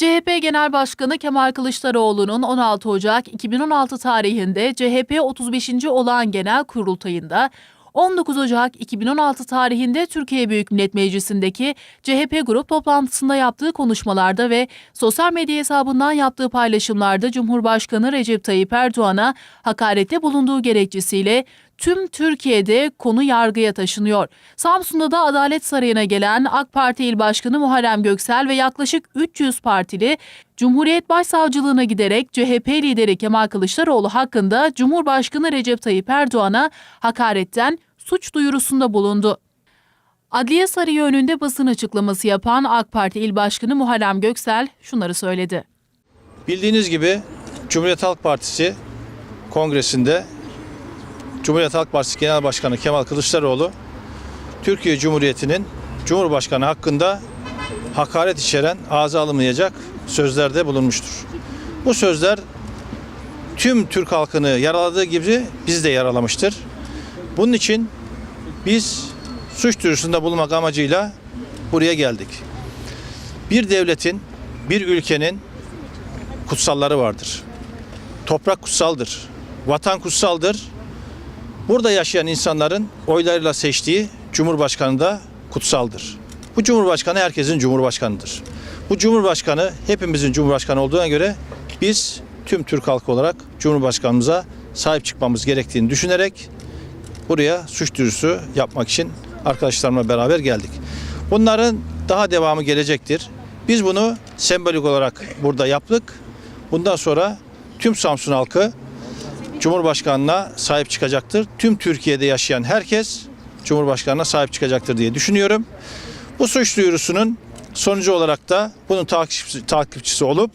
CHP Genel Başkanı Kemal Kılıçdaroğlu'nun 16 Ocak 2016 tarihinde CHP 35. olan genel kurultayında 19 Ocak 2016 tarihinde Türkiye Büyük Millet Meclisi'ndeki CHP grup toplantısında yaptığı konuşmalarda ve sosyal medya hesabından yaptığı paylaşımlarda Cumhurbaşkanı Recep Tayyip Erdoğan'a hakarette bulunduğu gerekçesiyle tüm Türkiye'de konu yargıya taşınıyor. Samsun'da da Adalet Sarayı'na gelen AK Parti İl Başkanı Muharrem Göksel ve yaklaşık 300 partili Cumhuriyet Başsavcılığına giderek CHP lideri Kemal Kılıçdaroğlu hakkında Cumhurbaşkanı Recep Tayyip Erdoğan'a hakaretten suç duyurusunda bulundu. Adliye Sarayı önünde basın açıklaması yapan AK Parti İl Başkanı Muharrem Göksel şunları söyledi. Bildiğiniz gibi Cumhuriyet Halk Partisi kongresinde Cumhuriyet Halk Partisi Genel Başkanı Kemal Kılıçdaroğlu Türkiye Cumhuriyeti'nin Cumhurbaşkanı hakkında hakaret içeren ağza alınmayacak sözlerde bulunmuştur. Bu sözler tüm Türk halkını yaraladığı gibi bizi de yaralamıştır. Bunun için biz suç duyurusunda bulunmak amacıyla buraya geldik. Bir devletin, bir ülkenin kutsalları vardır. Toprak kutsaldır. Vatan kutsaldır. Burada yaşayan insanların oylarıyla seçtiği Cumhurbaşkanı da kutsaldır. Bu Cumhurbaşkanı herkesin Cumhurbaşkanıdır. Bu Cumhurbaşkanı hepimizin Cumhurbaşkanı olduğuna göre biz tüm Türk halkı olarak Cumhurbaşkanımıza sahip çıkmamız gerektiğini düşünerek buraya suç duyurusu yapmak için arkadaşlarımla beraber geldik. Bunların daha devamı gelecektir. Biz bunu sembolik olarak burada yaptık. Bundan sonra tüm Samsun halkı Cumhurbaşkanına sahip çıkacaktır. Tüm Türkiye'de yaşayan herkes Cumhurbaşkanına sahip çıkacaktır diye düşünüyorum. Bu suç duyurusunun sonucu olarak da bunun takipçisi, olup